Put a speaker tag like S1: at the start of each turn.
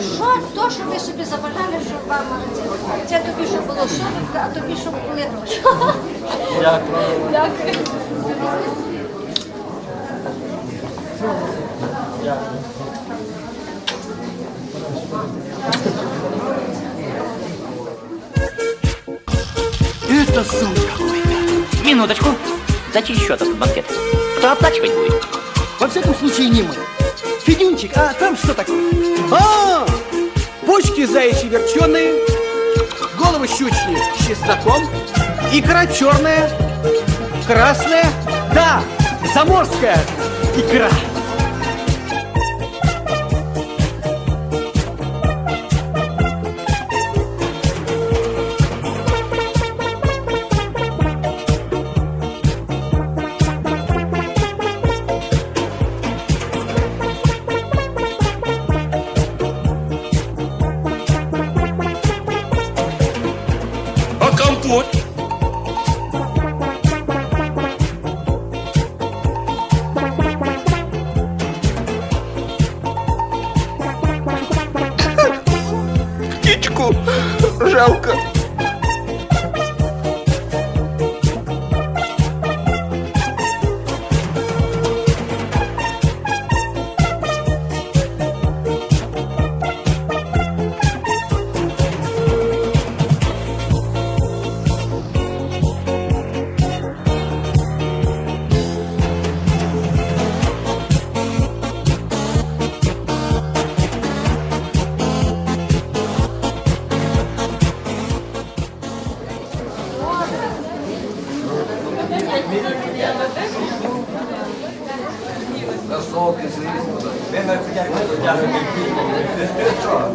S1: Що то, що ви собі забажали, щоб вам родили? Це тобі, що було 40, а тобі, що були гроші. Дякую.
S2: Это сон какой-то.
S3: Минуточку. За чей счет этот банкет? Кто оплачивать будет?
S2: Во всяком случае, не мы. Федюнчик, а там что такое? А, почки заячьи верченые, головы щучьи с чесноком, икра черная, красная, да, заморская икра.
S4: Компот?
S5: Птичку жалко. На соки, звісно. Ми на підтягнемо, дотягнемо. Що?